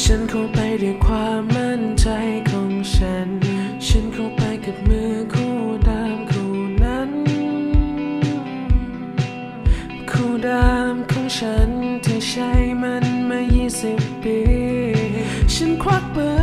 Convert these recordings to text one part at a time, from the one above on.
ฉันเข้าไปด้วยความมั่นใจของฉัน ฉันเข้าไปกับมือคู่ดามคู่นั้น คู่ดามของฉันที่ใช้มันมา 20 ปี ฉันควักเปิด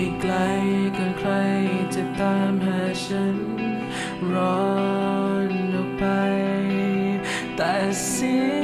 ให้ไกลเกินใครจะตามหาฉัน ร้อนออกไป แต่เสีย